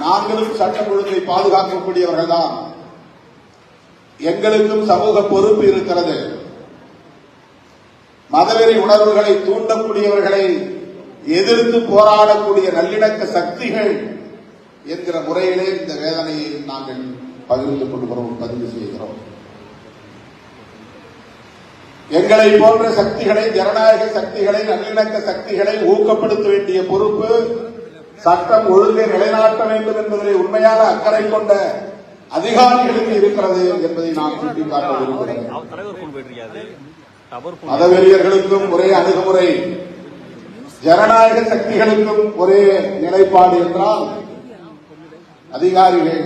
நாங்களும் சட்டம் ஒழுங்கை பாதுகாக்கக்கூடியவர்கள் தான் எங்களுக்கும் சமூக பொறுப்பு இருக்கிறது. மதவெறி உணர்வுகளை தூண்டக்கூடியவர்களை எதிர்த்து போராடக்கூடிய நல்லிணக்க சக்திகள் என்கிற முறையிலே இந்த வேதனையை நாங்கள் பகிர்ந்து கொள்கிறோம் பதிவு செய்கிறோம். எங்களை போன்ற சக்திகளை ஜனநாயக சக்திகளை நல்லிணக்க சக்திகளை ஊக்கப்படுத்த வேண்டிய பொறுப்பு சட்டம் ஒழுங்கை நிலைநாட்ட வேண்டும் என்பதிலே உண்மையான அக்கறை கொண்ட அதிகாரிகளுக்கு இருக்கிறது என்பதை நான் சுட்டிக்காட்ட விரும்புகிறேன். மதவெறியர்களுக்கும் ஒரே அணுகுமுறை ஜனநாயக சக்திகளுக்கும் ஒரே நிலைப்பாடு என்றால் அதிகாரிகள்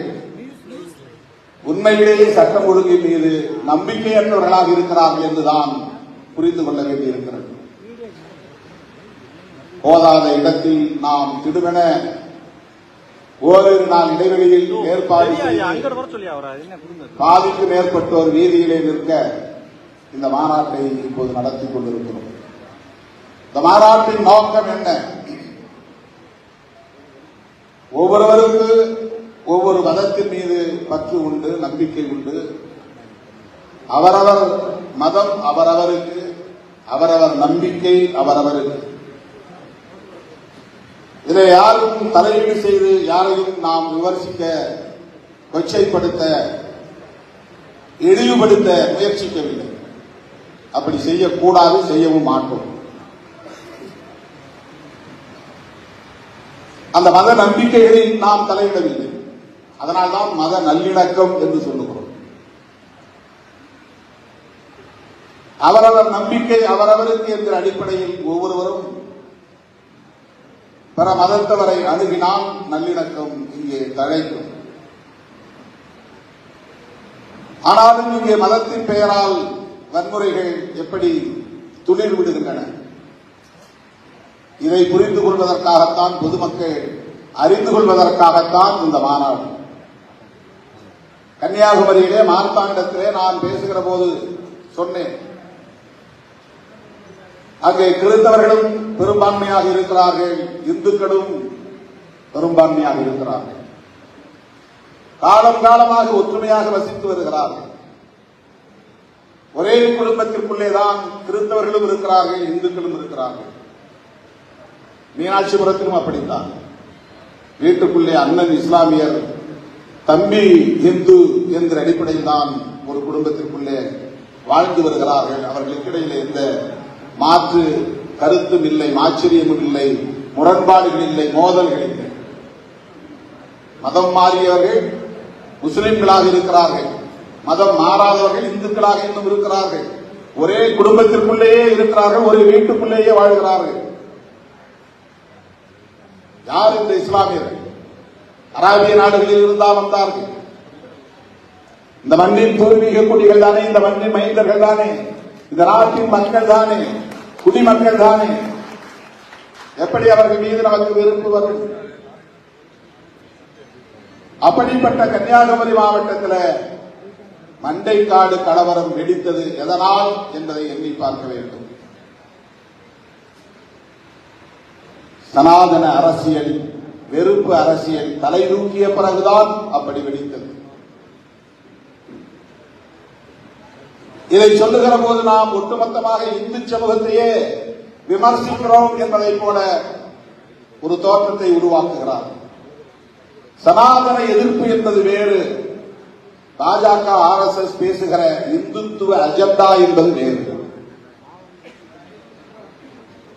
உண்மையிலேயே சட்டம் ஒழுங்கின் மீது நம்பிக்கையற்றவர்களாக இருக்கிறார்கள் என்றுதான் புரிந்து கொள்ள வேண்டியிருக்கிறது. போதாத இடத்தில் நாம் திடுமென ஓரிரு நாள் இடைவெளியில் ஏற்பாடு பாதிக்கு மேற்பட்டோர் வீதியிலே நிற்க இந்த மாநாட்டை இப்போது நடத்தி கொண்டிருக்கிறோம். இந்த மாநாட்டின் நோக்கம் என்ன? ஒவ்வொருவருக்கு ஒவ்வொரு மதத்தின் மீது பற்று உண்டு நம்பிக்கை உண்டு. அவரவர் மதம் அவரவருக்கு அவரவர் நம்பிக்கை அவரவருக்கு. இதில் யாரும் தலையீடு செய்து யாரையும் நாம் விமர்சிக்க கொச்சைப்படுத்த இழிவுபடுத்த முயற்சிக்கவில்லை. அப்படி செய்யக்கூடாது செய்யவும் மாட்டோம். அந்த மத நம்பிக்கைகளில் நாம் தலையிடவில்லை. அதனால்தான் மத நல்லிணக்கம் என்று சொல்லுகிறோம். அவரவர் நம்பிக்கை அவரவருக்கு என்கிற அடிப்படையில் ஒவ்வொருவரும் பிற மதத்தவரை அணுகினால் நல்லிணக்கம் இங்கே தழைக்கும். ஆனாலும் இங்கே மதத்தின் பெயரால் வன்முறைகள் எப்படி துளிர் விடுகின்றன? இதை புரிந்து கொள்வதற்காகத்தான் பொதுமக்கள் அறிந்து கொள்வதற்காகத்தான் இந்த மாநாடு. கன்னியாகுமரியிலே மார்த்தாண்டத்திலே நான் பேசுகிற போது சொன்னேன். அங்கே கிறிஸ்தவர்களும் பெரும்பான்மையாக இருக்கிறார்கள். இந்துக்களும் பெரும்பான்மையாக இருக்கிறார்கள். காலம் காலமாக ஒற்றுமையாக வசித்து வருகிறார்கள். ஒரே குடும்பத்திற்குள்ளே தான் கிறிஸ்தவர்களும் இருக்கிறார்கள் இந்துக்களும் இருக்கிறார்கள். மீனாட்சிபுரத்திலும் அப்படித்தான். வீட்டுக்குள்ளே அண்ணன் இஸ்லாமியர் தம்பி இந்து என்ற அடிப்படையில் தான் ஒரு குடும்பத்திற்குள்ளே வாழ்ந்து வருகிறார்கள். அவர்களுக்கிடையில் எந்த மாற்று கருத்தும் இல்லை ஆச்சரியமும் இல்லை முரண்பாடுகள் இல்லை மோதல்கள் இல்லை. மதம் மாறியவர்கள் முஸ்லிம்களாக இருக்கிறார்கள். மதம் மாறாதவர்கள் இந்துக்களாக இன்னும் இருக்கிறார்கள். ஒரே குடும்பத்திற்குள்ளேயே இருக்கிறார்கள் ஒரு வீட்டுக்குள்ளேயே வாழ்கிறார்கள். யார் இந்த இஸ்லாமியர்கள் அராபிய நாடுகளில் இருந்தால் வந்தார்கள். இந்த மண்ணின் பூர்வீக குடிகள் தானே இந்த மண்ணின் மைந்தர்கள் தானே இந்த நாட்டின் மக்கள் தானே. குடிமக்கள் தானே? எப்படி அவர்கள் மீது நமக்கு வெறுப்பு வரும்? அப்படிப்பட்ட கன்னியாகுமரி மாவட்டத்தில் மண்டைக்காடு கலவரம் வெடித்தது எதனால் என்பதை எண்ணி பார்க்க வேண்டும். சனாதன அரசியல் வெறுப்பு அரசியல் தலை தூக்கிய பிறகுதான் அப்படி வெடித்தது. இதை சொல்லுகிற போது நாம் ஒட்டுமொத்தமாக இந்து சமூகத்தையே விமர்சிக்கிறோம் என்பதைப் போல ஒரு தோற்றத்தை உருவாக்குகிறார். சனாதன எதிர்ப்பு என்பது வேறு. பாஜக ஆர் எஸ் எஸ் பேசுகிற இந்துத்துவ அஜெண்டா என்பது வேறு.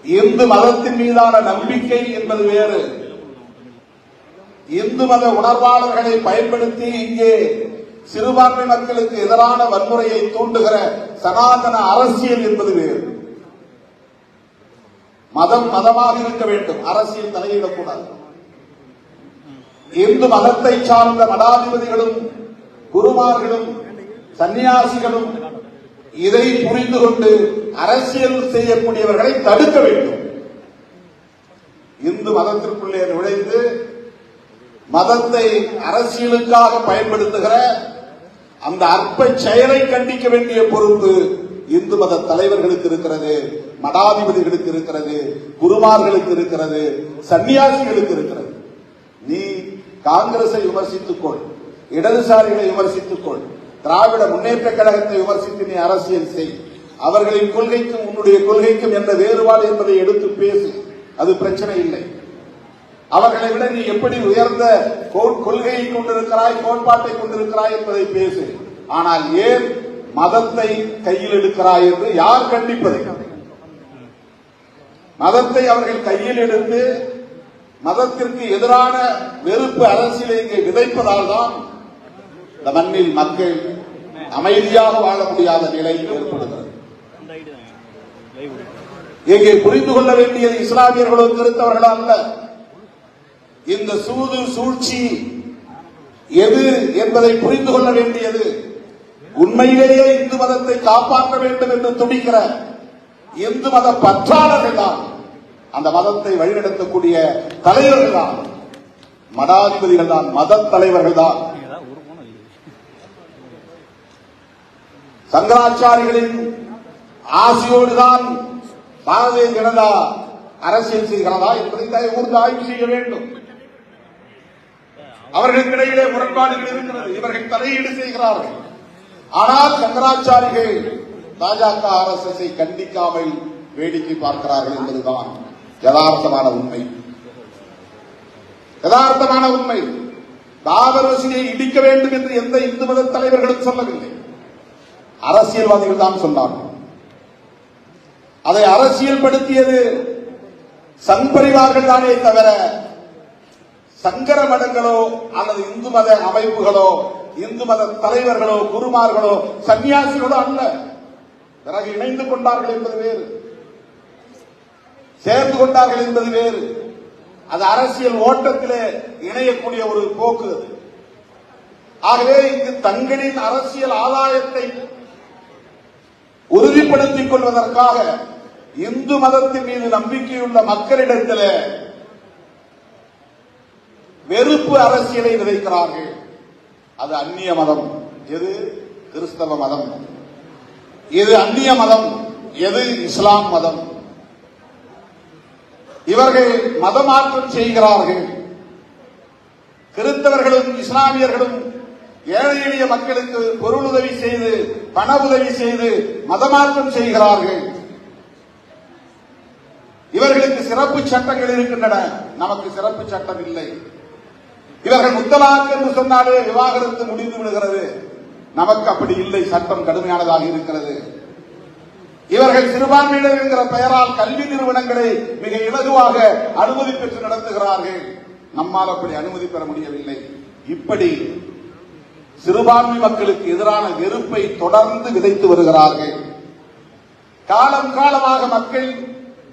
இந்து மதத்தின் மீதான நம்பிக்கை என்பது வேறு. இந்து மத உணர்வாளர்களை பயன்படுத்தி இங்கே சிறுபான்மை மக்களுக்கு எதிரான வன்முறையை தூண்டுகிற சனாதன அரசியல் என்பது வேறு. மதம் மதமாக இருக்க வேண்டும். அரசியல் தலையிடக்கூடாது. இந்து மதத்தை சார்ந்த மடாதிபதிகளும் குருமார்களும் சன்னியாசிகளும் இதை புரிந்து கொண்டு அரசியல் செய்யக்கூடியவர்களை தடுக்க வேண்டும். இந்து மதத்திற்குள்ளே நுழைந்து மதத்தை அரசியலுக்காக பயன்படுத்துகிற அந்த அற்ப செயலை கண்டிக்க வேண்டிய பொறுப்பு இந்து மத தலைவர்களுக்கு இருக்கிறது மடாதிபதிகளுக்கு இருக்கிறது குருமார்களுக்கு இருக்கிறது சன்னியாசிகளுக்கு இருக்கிறது. நீ காங்கிரஸை விமர்சித்துக்கொள் இடதுசாரிகளை விமர்சித்துக்கொள் திராவிட முன்னேற்ற கழகத்தை விமர்சித்து நீ அரசியல் செய். அவர்களின் கொள்கைக்கும் உன்னுடைய கொள்கைக்கும் என்ன வேறுபாடு என்பதை எடுத்து பேசு. அது பிரச்சனை இல்லை. அவர்களை விட நீ எப்படி உயர்ந்த கொள்கையை கொண்டிருக்கிறாய் கோட்பாட்டை கொண்டிருக்கிறாய் என்பதை பேசு. ஆனால் ஏன் மதத்தை கையில் எடுக்கிறாய் என்று யார் கண்டிப்பது? மதத்தை அவர்கள் கையில் எடுத்து மதத்திற்கு எதிரான வெறுப்பு அரசியலை இங்கே விதைப்பதால் தான் இந்த மண்ணில் மக்கள் அமைதியாக வாழ முடியாத நிலை ஏற்படுகிறது. இங்கே புரிந்து கொள்ள வேண்டியது இஸ்லாமியர்களோ கிறிஸ்தவர்களோ அல்ல. இந்த சூது சூழ்ச்சி எது என்பதை புரிந்து கொள்ள வேண்டியது. உண்மையிலேயே இந்து மதத்தை காப்பாற்ற வேண்டும் என்று துடிக்கிற இந்து மத பற்றாளர்கள் தான். அந்த மதத்தை வழிநடத்தக்கூடிய தலைவர்கள் தான். மடாதிபதிகள் தான் மத தலைவர்கள் தான். சங்கராச்சாரிகளின் ஆசையோடு தான் பாரதிய ஜனதா அரசியல் செய்கிறதா என்பதை ஊர்ந்து ஆய்வு செய்ய வேண்டும். அவர்களுக்கு இடையிலே முரண்பாடுகள் இருக்கிறது. இவர்கள் தலையீடு செய்கிறார்கள். ஆனால் சங்கராச்சாரிகள் பாஜக அரசை கண்டிக்காமல் வேடிக்கை பார்க்கிறார்கள் என்பதுதான் யதார்த்தமான உண்மை. யதார்த்தமான உண்மை. பாபர் மசூதியை இடிக்க வேண்டும் என்று எந்த இந்து மத தலைவர்களும் சொல்லவில்லை. அரசியல்வாதிகள் தான் சொன்னார்கள். அதை அரசியல் படுத்தியது சங்பரிவார்கள் தானே தவிர சங்கர மடங்களோ அல்லது இந்து மத அமைப்புகளோ இந்து மத தலைவர்களோ குருமார்களோ சன்னியாசிகளோ அல்ல. பிறகு இணைந்து கொண்டார்கள் என்பது வேறு. சேர்ந்து கொண்டார்கள் என்பது வேறு. அது அரசியல் ஓட்டத்திலே இணையக்கூடிய ஒரு போக்கு அது. ஆகவே இங்கு தங்களின் அரசியல் ஆதாயத்தை உறுதிப்படுத்திக் கொள்வதற்காக இந்து மதத்தின் மீது நம்பிக்கையுள்ள மக்களிடத்தில் வெறுப்பு அரசியலை விதைக்கிறார்கள் அது அந்நிய மதம். எது? கிறிஸ்தவ மதம். இது அந்நிய மதம்? எது இஸ்லாம் மதம்? இவர்கள் மதமாற்றம் செய்கிறார்கள். கிறிஸ்தவர்களும் இஸ்லாமியர்களும் ஏழை எளிய மக்களுக்கு பொருள் உதவி செய்து பண உதவி செய்து மதமாற்றம் செய்கிறார்கள். இவர்களுக்கு சிறப்பு சட்டங்கள் இருக்கின்றன. நமக்கு சிறப்பு சட்டம் இல்லை. இவர்கள் முத்தலாக் என்று சொன்னாலே விவாகரத்து முடிந்து விடுகிறது. நமக்கு அப்படி இல்லை. சட்டம் கடுமையானதாக இருக்கிறது. இவர்கள் சிறுபான்மையினர் என்கிற பெயரால் கல்வி நிறுவனங்களை மிக இலகுவாக அனுமதி பெற்று நடத்துகிறார்கள். நம்மால் அப்படி அனுமதி பெற முடியவில்லை. இப்படி சிறுபான்மை மக்களுக்கு எதிரான வெறுப்பை தொடர்ந்து விதைத்து வருகிறார்கள். காலம் காலமாக மக்கள்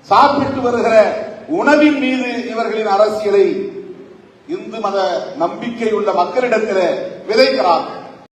சாப்பிட்டு வருகிற உணவின் மீது இவர்களின் அரசியலை இந்து மத நம்பிக்கை உள்ள மக்களிடத்தில் விதைக்கிறார்கள்.